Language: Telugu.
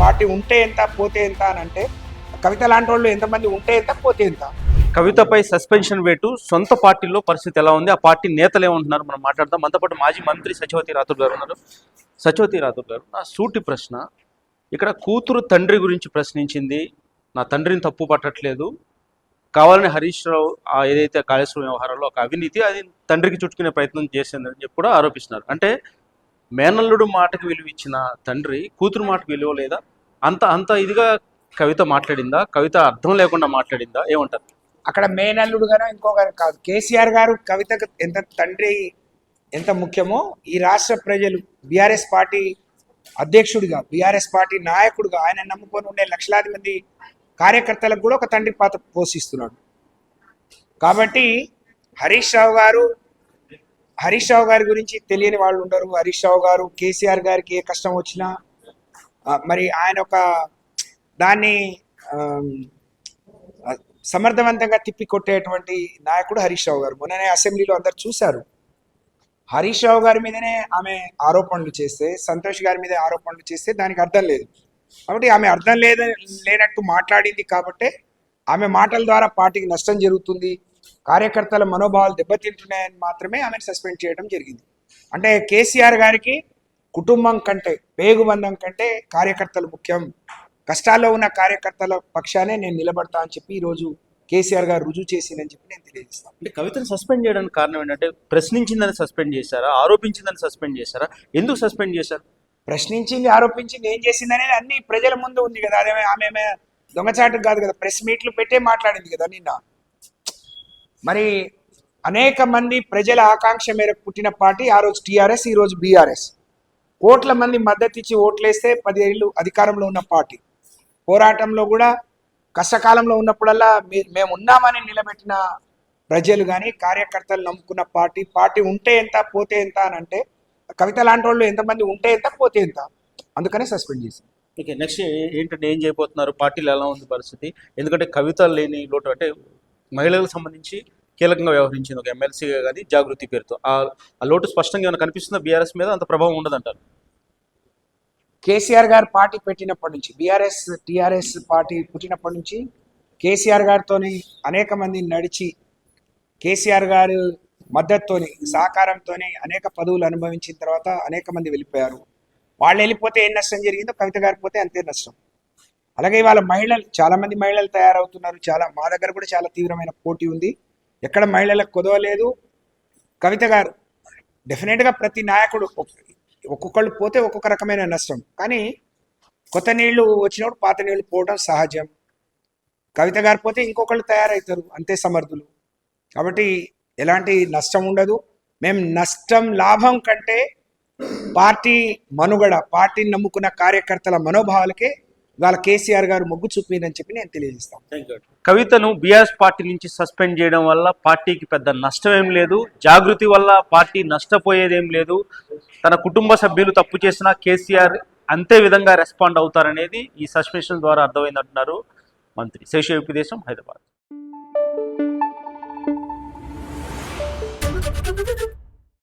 పార్టీ ఉంటే ఎంత పోతే ఎంత అని అంటే కవిత లాంటి వాళ్ళు ఎంతమంది ఉంటే ఎంత పోతే ఎంత. కవితపై సస్పెన్షన్ వేటు సొంత పార్టీలో పరిస్థితి ఎలా ఉంది ఆ పార్టీ నేతలు ఏమంటున్నారు మనం మాట్లాడదాం. మనతో పాటు మాజీ మంత్రి సచివతి రాథోడ్ గారు ఉన్నారు. సచివతి రాథోడ్ గారు నా సూటి ప్రశ్న ఇక్కడ కూతురు తండ్రి గురించి ప్రశ్నించింది నా తండ్రిని తప్పు పట్టట్లేదు కావాలని హరీష్ రావు ఆ ఏదైతే కాళేశ్వరం వ్యవహారంలో ఒక అవినీతి అది తండ్రికి చుట్టుకునే ప్రయత్నం చేసిందని చెప్పి కూడా ఆరోపిస్తున్నారు. అంటే మేనల్లుడు మాటకు విలువ ఇచ్చిన తండ్రి కూతురు మాటకు విలువ లేదా అంత అంత ఇదిగా కవిత మాట్లాడిందా? కవిత అర్థం లేకుండా మాట్లాడిందా? ఏమంటారు? అక్కడ మేనల్లుడు గారు ఇంకొకరు కాదు. కేసీఆర్ గారు కవితకు ఎంత తండ్రి ఎంత ముఖ్యమో ఈ రాష్ట్ర ప్రజలు బీఆర్ఎస్ పార్టీ అధ్యక్షుడిగా బీఆర్ఎస్ పార్టీ నాయకుడిగా ఆయన నమ్ముకొని ఉండే లక్షలాది మంది కార్యకర్తలకు కూడా ఒక తండ్రి పాత్ర పోషిస్తున్నాడు. కాబట్టి హరీష్ రావు గారు హరీష్ రావు గారి గురించి తెలియని వాళ్ళు ఉండరు. హరీష్ రావు గారు కేసీఆర్ గారికి ఏ కష్టం వచ్చినా మరి ఆయన ఒక దాన్ని సమర్థవంతంగా తిప్పి కొట్టేటువంటి నాయకుడు హరీష్ రావు గారు. మొన్ననే అసెంబ్లీలో అందరు చూశారు. హరీష్ రావు గారి మీదనే ఆమె ఆరోపణలు చేస్తే సంతోష్ గారి మీద ఆరోపణలు చేస్తే దానికి అర్థం లేదు. కాబట్టి ఆమె అర్థం లేదు లేనట్టు మాట్లాడింది కాబట్టే ఆమె మాటల ద్వారా పార్టీకి నష్టం జరుగుతుంది. కార్యకర్తల మనోభావాలు దెబ్బతింటున్నాయని మాత్రమే ఆమెను సస్పెండ్ చేయడం జరిగింది. అంటే కేసీఆర్ గారికి కుటుంబం కంటే పేగుబంధం కంటే కార్యకర్తలు ముఖ్యం. కష్టాల్లో ఉన్న కార్యకర్తల పక్షానే నేను నిలబడతా అని చెప్పి ఈరోజు కేసీఆర్ గారు రుజువు చేసిందని చెప్పి నేను తెలియజేస్తాను అంటే కవితను సస్పెండ్ చేయడానికి కారణం ఏంటంటే ప్రశ్నించిందని సస్పెండ్ చేశారా? ఆరోపించిందని సస్పెండ్ చేశారా? ఎందుకు సస్పెండ్ చేశారు? ప్రశ్నించింది ఆరోపించింది ఏం చేసింది అనేది అన్ని ప్రజల ముందు ఉంది కదా. అదే ఆమె ఆమె దొంగచాటు కాదు కదా. ప్రెస్ మీట్లు పెట్టే మాట్లాడింది కదా నిన్న. మరి అనేక మంది ప్రజల ఆకాంక్ష మేరకు పుట్టిన పార్టీ ఆ రోజు టీఆర్ఎస్ ఈ రోజు బీఆర్ఎస్. కోట్ల మంది మద్దతు ఇచ్చి ఓట్లేస్తే పది ఏళ్ళు అధికారంలో ఉన్న పార్టీ. పోరాటంలో కూడా కష్టకాలంలో ఉన్నప్పుడల్లా మేము ఉన్నామని నిలబెట్టిన ప్రజలు కానీ కార్యకర్తలు నమ్ముకున్న పార్టీ పార్టీ ఉంటే ఎంత పోతే ఎంత అని అంటే కవిత లాంటి వాళ్ళు ఎంతమంది ఉంటే ఎంత పోతే ఎంత. అందుకనే సస్పెండ్ చేసింది ఓకే నెక్స్ట్ ఏంటంటే ఏం చేయబోతున్నారు? పార్టీలు ఎలా ఉంది పరిస్థితి? ఎందుకంటే కవిత లేని లోటు అంటే మహిళలకు సంబంధించి కీలకంగా వ్యవహరించింది ఒక ఎమ్మెల్సీగా కానీ జాగృతి పేరుతో. ఆ లోటు స్పష్టంగా ఏమైనా కనిపిస్తుందా బీఆర్ఎస్ మీద? అంత ప్రభావం ఉండదంటారు. కేసీఆర్ గారు పార్టీ పెట్టినప్పటి నుంచి బీఆర్ఎస్ టీఆర్ఎస్ పార్టీ పుట్టినప్పటి నుంచి కేసీఆర్ గారితోని అనేక మంది నడిచి కేసీఆర్ గారు మద్దతుతోని సహకారంతోని అనేక పదవులు అనుభవించిన తర్వాత అనేక మంది వెళ్ళిపోయారు. వాళ్ళు వెళ్ళిపోతే ఏం నష్టం జరిగిందో కవిత గారి పోతే అంతే నష్టం. అలాగే ఇవాళ మహిళలు చాలా మంది మహిళలు తయారవుతున్నారు. చాలా మా దగ్గర కూడా చాలా తీవ్రమైన పోటీ ఉంది. ఎక్కడ మహిళలకు కుదవలేదు. కవిత గారు డెఫినెట్గా ప్రతి నాయకుడు ఒక్కొక్కళ్ళు పోతే ఒక్కొక్క రకమైన నష్టం. కానీ కొత్త నీళ్ళు వచ్చినప్పుడు పాత నీళ్ళు పోవడం సహజం. కవిత గారు పోతే ఇంకొకళ్ళు తయారవుతారు అంతే సమర్థులు. కాబట్టి ఎలాంటి నష్టం ఉండదు. మేము నష్టం లాభం కంటే పార్టీ మనుగడ పార్టీని నమ్ముకున్న కార్యకర్తల మనోభావాలకే వాళ్ళ కేసీఆర్ గారు మొగ్గు చూపిందని చెప్పి నేను తెలియజేస్తాను. కవితను బీఆర్ఎస్ పార్టీ నుంచి సస్పెండ్ చేయడం వల్ల పార్టీకి పెద్ద నష్టం ఏం లేదు. జాగృతి వల్ల పార్టీ నష్టపోయేదేం లేదు. తన కుటుంబ సభ్యులు తప్పు చేసినా కేసీఆర్ అంతే విధంగా రెస్పాండ్ అవుతారనేది ఈ సస్పెన్షన్ ద్వారా అర్థమైందంటున్నారు మంత్రి. శేష దేశం హైదరాబాద్.